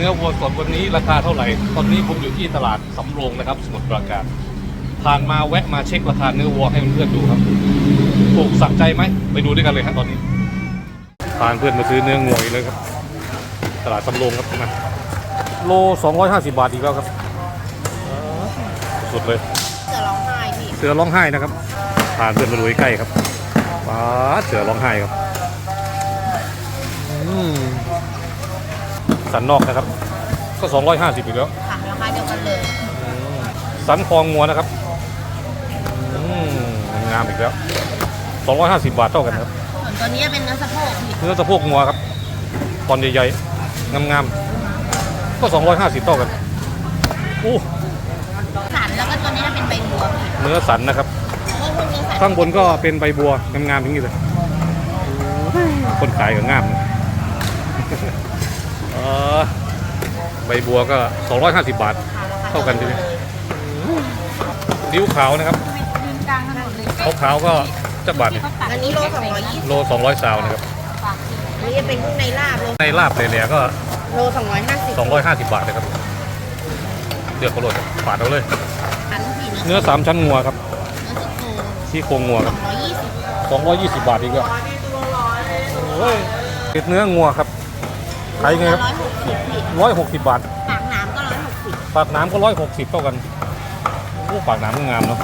นื้อวัวสดวันนี้ราคาเท่าไหร่ ตอนนี้ผมอยู่ที่ตลาดสำโรงนะครับ สมุทรปราการผ่านมาแวะมาเช็คราคาเนื้อวัวให้เพื่อนๆดูครับถูกสักใจไหมไปดูด้วยกันเลยครับตอนนี้พานเพื่อนมาซื้อเนื้องัวอีกเลยครับ ตลาดสำโรงครับนะโล 250 บาทอีกแล้วครับ สุดเลยจะร้องไห้พี่เสือร้องไห้นะครับผ่านเพื่อนมาดูใกล้ๆครับป้าดเสือร้องไห้ครับ อืม สันนอกนะครับ ก็ 250อีกแล้วค่ะราคาเดียวกันเลยสันคองงัวนะครับอืมงามอีกแล้ว 250 บาทเท่ากันครับ ส่วนตัวนี้เป็นเนื้อสะโพกพี่เนื้อสะโพกงัวครับตอนใหญ่ๆงามๆก็ 250เท่ากันโอ้สันแล้วก็ตัวนี้จะเป็นใบบัวพี่เนื้อสันนะครับเพราะพวกเนื้อสันข้างบนก็เป็นใบบัวงามๆอย่างนี้เลยคนขายก็งามนะเออใบบัวก็ 250 บาท เท่ากันใช่ไหมดิ้วขาวนะครับยืนกลางถนนเลยขาวขาวๆก็จักบาทเนี่ยอันนี้โลสองร้อยยี่สิบโล 200ซาวนะครับอันนี้จะเป็นกุ้งในลาบโลในลาบเลยๆก็โลสองร้อยห้าสิบ250บาทนะครับเดือดกระโดดปาดเอาเลยอันพี่เนื้อสามชั้นงัวครับเนื้อสะโพกซี่โครงงัวสคอรับงร้อยยี่สิบ220บาทอีกแล้วโอ้ยเผ็ดเนื้องัวครับ ขายไงครับ ร้อยหกสิบพี่160บาท ปากหนามก็ร้อยหกสิบปากน้ำก็ร้อยหกสิบเท่ากันโอ้ปากน้ำก็งามเนาะ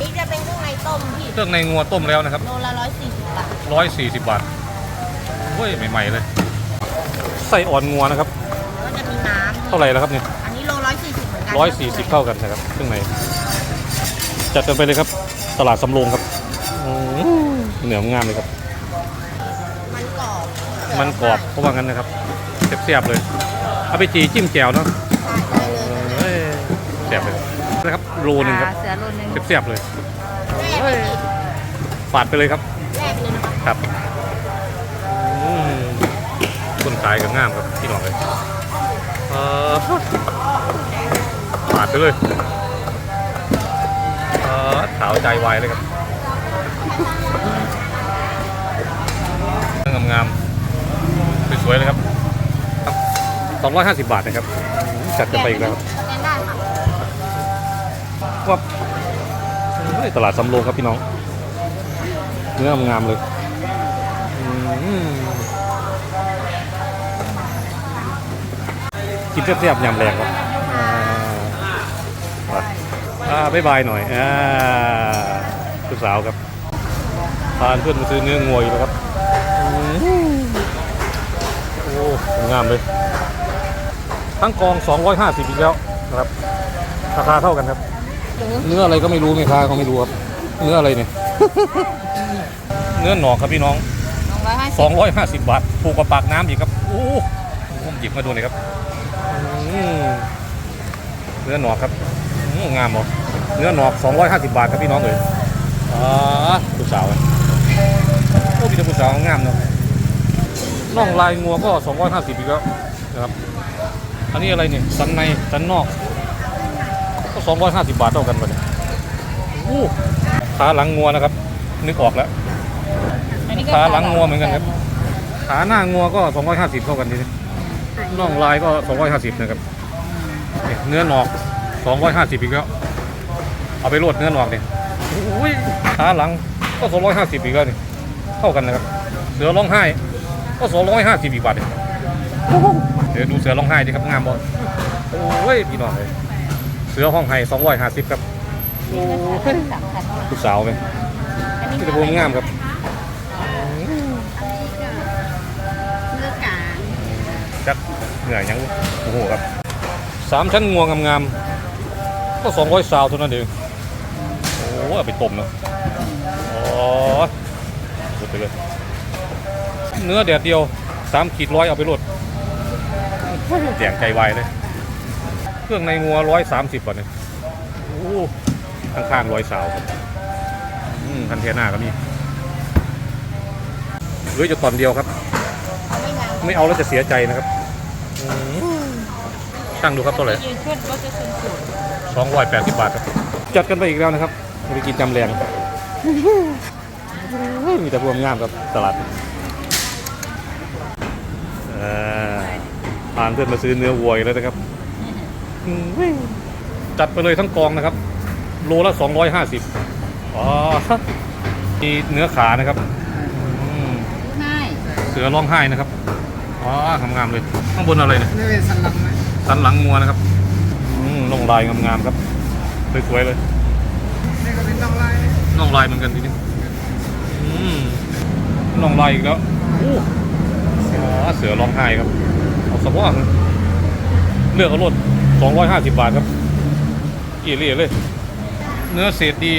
นี่จะเป็นกุ้งในต้มพี่เครื่องในงัวต้มแล้วนะครับ โลละร้อยสี่สิบบาทร้อยสี่สิบบาทเฮ้ยใหม่ๆเลย ไส้อ่อนงัวนะครับ แล้วก็จะมีน้ำเท่าไหร่แล้วครับเนี่ยอันนี้โลร้อยสี่สิบเหมือนกันร้อยสี่สิบเท่ากันนะครับเครื่องในจัดกันไปเลยครับ ตลาดสำโรงครับอืมเหนืองามเลยครับมันกรอบ มันกรอบเพราะว่างั้นนะครับเสียบๆเลย เอาไปจีจิ้มแจ่วเนาะใช่ได้เลยเฮ้ยแซ่บเลยนะครับโลหนึ่งครับเสือโลนึงเสียบๆเลยแรกเลยพี่ปาดไปเลยครับแรกเลยนะคะครับอืมคนขายกับงามครับพี่น้องเลยเออปาดไปเลยเออขาวใจวายเลยครับงามงามๆ สวยๆเลยครับครับสองร้อยห้าสิบบาทนะครับ จัดกันไปอีกแล้วครับสแกนได้ค่ะว่าเฮ้ยตลาดสำโรงครับพี่น้อง เนื้องามๆเลยอืมกินแซ่บๆยำแรงครับอ่าไปอ่าบ๊ายบายหน่อยอ่าลูกสาวครับพาเพื่อนมาซื้อเนื้องัวอีกแล้วครับ งามเลย ทั้งกอง 250อีกแล้วนะครับ ราคาเท่ากันครับ เนื้ออะไรก็ไม่รู้แม่ค้าเขาไม่รู้ครับ เนื้ออะไรเนี่ย เนื้อหนอกครับพี่น้องสองร้อยห้าสิบ250 บาทถูกกว่าปากน้ำอีกครับโอ้โหผมหยิบมาดูหน่อยครับอืมเนื้อหนอกครับอืมงามเหรอเนื้อหนอก 250 บาทครับพี่น้องเลยอ่าผู้สาวอะโอ้พี่แต่ผู้สาวงามเนาะ น่องลายงัวก็ 250อีกแล้วนะครับ อันนี้อะไรเนี่ยสันในสันนอกก็ 250 บาทเท่ากันไปเลยอู้ขาหลังงัวนะครับ นึกออกแล้วขาหลังงัวเหมือนกันครับขาหน้างัวก็ 250เท่ากันทีนี้น่องลายก็ 250นะครับเนี่ยเนื้อหนอก 250อีกแล้วเอาไปรวดเนื้อหนอกเนี่ยอุ้ยขาหลังก็ 250อีกแล้วนี่เท่ากันนะครับ เสือร้องไห้ ก็250อีกบาทเนี่ยเดี๋ยวดูเสือร้องไห้ดิครับงามบอลโอ้ยพี่น้องเลยเสือห้องไห้250ครับโอ้ยลูกสาวไหมที่ตะพูงามครับเลือกการจักเหนื่อยยังโอ้โหครับสามชั้นงวงงามๆก็สองร้อยซาวเท่านั้นเองโอ้เอาไปต้มเนาะอ๋อสุดไปเลย เนื้อแดดเดียวสามขีดร้อยเอาไปรดแจงใจวายเลยเครื่องในงัวร้อยสามสิบบาทเนี่ยโอ้ข้างๆร้อยสาวครับอืมคันเทน่าก็มีเหลือจะตอนเดียวครับไม่งามไม่เอาแล้วจะเสียใจนะครับตั้งดูครับเท่าไหร่ยืนขึ้นก็จะสูงสุดสองร้อยแปดสิบบาทครับจัดกันไปอีกแล้วนะครับไปกินจำแรงมีแต่พวงงามครับตลาดเอ่อพานเพื่อนมาซื้อเนื้อวัวอีกแล้วนะครับอืมจัดไปเลยทั้งกองนะครับ โลละ 250อ๋อมีเนื้อขานะครับอืมใช่เสือร้องไห้นะครับอ๋องามๆเลย ข้างบนอะไรเนี่ยนี่เป็นสันหลังไหมสันหลังงัวนะครับอืมน่องลายงามๆครับสวยๆเลยนี่ก็เป็นน่องลายน่องลายเหมือนกันทีนี้อืมน่องลายอีกแล้วอู้ อ๋อเสือร้องไห้ครับ เอาสมองเลือกเอารถ250 บาทครับอีเรียเลย เนื้อเศษดี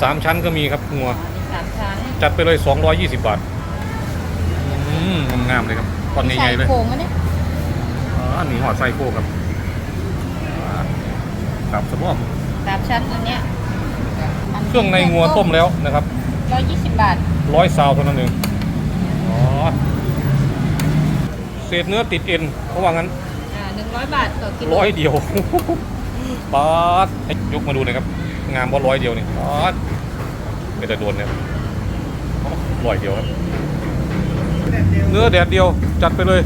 สามชั้นก็มีครับงัวสามชั้นจัดไปเลย 220 บาทอืมงามๆเลยครับตอนใหญ่ๆเลยโครงไหมเนี่ยอ๋อหนีหอดไส้โคครับอ่าครับสมองสามชั้นอันเนี้ยเครื่องในงัวต้มแล้วนะครับร้อยยี่สิบบาท ร้อยซาวเท่านั้นเองอ๋อ เศษเนื้อติดเอ็นเขาว่างั้นอ่าหนึ่งร้อยบาทต่อกิโลร้อยเดียวป๊าดให้ยกมาดูหน่อยครับ งามว่าร้อยเดียวนี่ป๊าดไม่แต่โดนเนี่ยอ๋อร้อยเดียวครับ เนื้อแดดเดียวจัดไปเลย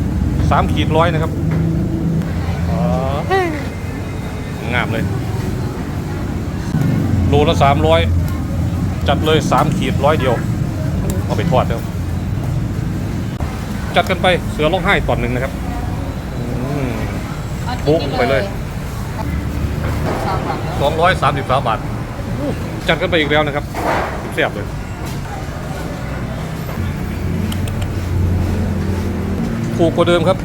สามขีดร้อยนะครับอ๋องามเลยโลละสามร้อยจัดเลยสามขีดร้อยเดียว เอาไปทอดแล้ว จัดกันไปเสือร้องไห้ตอนหนึ่งนะครับอืมเอาปุ๊บไปเลยสองบาทสองร้อยสามสิบสามบาทอู้จัดกันไปอีกแล้วนะครับเสียบเลยถูกกว่าเดิมครับ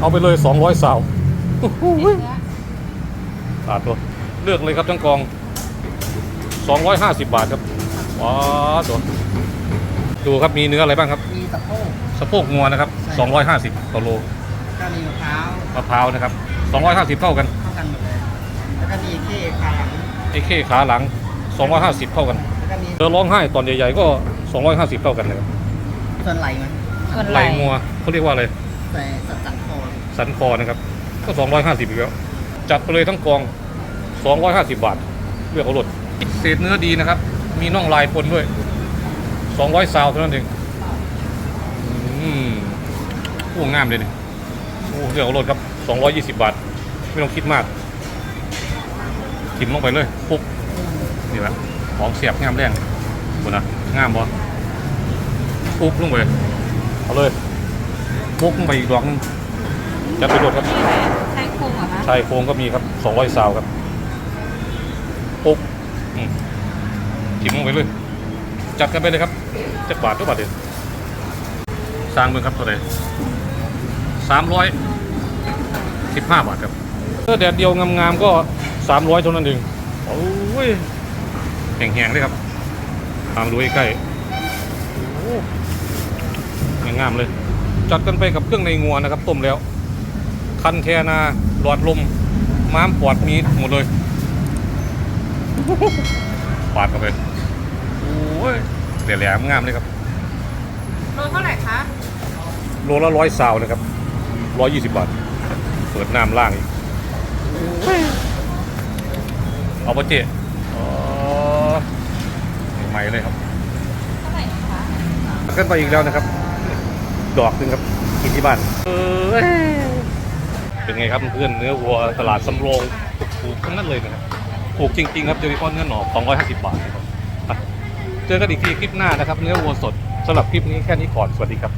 เอาไปเลยสองร้อยสาวเนื้อขาดตัวเลือกเลยครับทั้งกอง 250 บาทครับว้าวตัวดูครับมีเนื้ออะไรบ้างครับ มีสะโพก สะโพกงัวนะครับ 250ต่อโลก็มีมะพร้าวมะพร้าวนะครับ 250 เท่ากันเท่ากันหมดเลย แล้วก็มีเค้ขาหลังไอ้เข้ขาหลัง 250 เท่ากันแล้วก็มีเธอร้องไห้ตอนใหญ่ๆก็ 250 เท่ากันนะครับส่วนไหลไหมส่วนไหลงัวเขาเรียกว่าอะไรแต่สัดสันคอสันคอนะครับ ก็ 250อีกแล้วจัดไปเลยทั้งกอง 250 บาทเลือกเอารถเศษเนื้อดีนะครับ มีน่องลายปนด้วย 200ซาวเท่านั้นเอง อืมโอ้งามเลยนี่โอ้เลือกเอารถครับ 220 บาท ไม่ต้องคิดมากทิมลงไปเลย ปุ๊บ นี่แหละของเสียบงามแรงบนนะงามบ่ปุ๊บลงไป เอาเลยปุ๊บลงไปอีกดอกหนึงจัดไปรถครับนี่แหละใช้โครงเหรอคะชายโครงก็มีครับ200ซาวครับ ปุ๊บอืมจิ้มลงไปเลย จัดกันไปเลยครับจักบาททุกบาทเดียว สร้างเมืองครับเท่าไหร่สามร้อยสิบห้าบาทครับเออแดดเดียวงามๆก็สามร้อยเท่านั้นเองโอ้ยแห้งๆเลยครับตามดูใกล้ๆโอ้งามๆเลย จัดกันไปกับเครื่องในงัวนะครับต้มแล้ว คันแทนาหลอดลมม้ามปอดมีหมดเลยปาดเข้าไปโอ้ยเดี๋ยวแหลมงามเลยครับ โลละร้อยซาวนะครับร้อยยี่สิบบาท เปิดน้ำล่างอีก เอาปะเจอ๋อใหม่เลยครับเท่าไหร่คะขึ้นไปอีกแล้วนะครับ ดอกหนึงครับกินที่บ้านเออเป็นไงครับเพื่อนเนื้อวัวตลาดสำโรงถูกๆทั้งนั้นเลยนะครับถูกจริงๆครับโดยเฉพาะเนื้อหนอก250 บาทนะครับอะเจอกันอีกทีคลิปหน้านะครับ เนื้อวัวสดสำหรับคลิปนี้แค่นี้ก่อน สวัสดีครับ